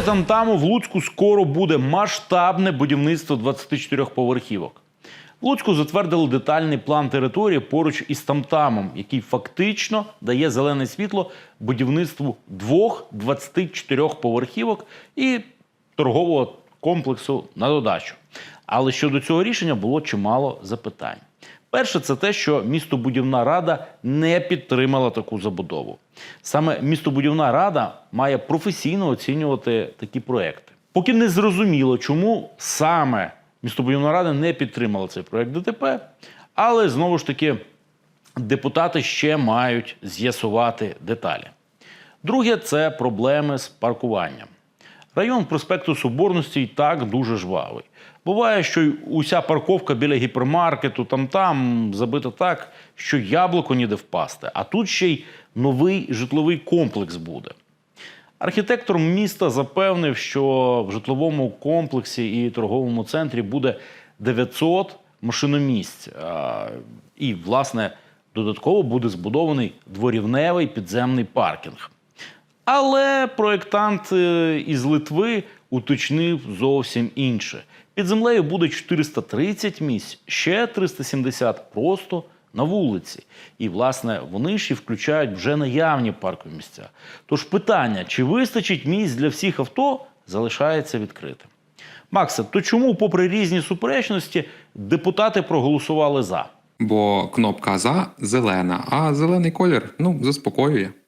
Нової тамтаму в Луцьку скоро буде масштабне будівництво 24 поверхівок. В Луцьку затвердили детальний план території поруч із тамтамом, який фактично дає зелене світло будівництву двох 24 поверхівок і торгового комплексу на додачу. Але щодо цього рішення було чимало запитань. Перше, це те, що містобудівна рада не підтримала таку забудову. Саме містобудівна рада має професійно оцінювати такі проекти. Поки не зрозуміло, чому саме містобудівна рада не підтримала цей проект ДТП, але знову ж таки депутати ще мають з'ясувати деталі. Друге це проблеми з паркуванням. Район проспекту Соборності і так дуже жвавий. Буває, що уся парковка біля гіпермаркету там-там забита так, що яблуко ніде впасти. А тут ще й новий житловий комплекс буде. Архітектор міста запевнив, що в житловому комплексі і торговому центрі буде 900 машиномісць. І, власне, додатково буде збудований дворівневий підземний паркінг. Але проєктант е, із Литви уточнив зовсім інше. Під землею буде 430 місць, ще 370 просто на вулиці. І, власне, вони і включають вже наявні паркові місця. Тож питання, чи вистачить місць для всіх авто, залишається відкритим. Максе, то чому, попри різні суперечності, депутати проголосували за? Бо кнопка за зелена, а зелений колір ну заспокоює.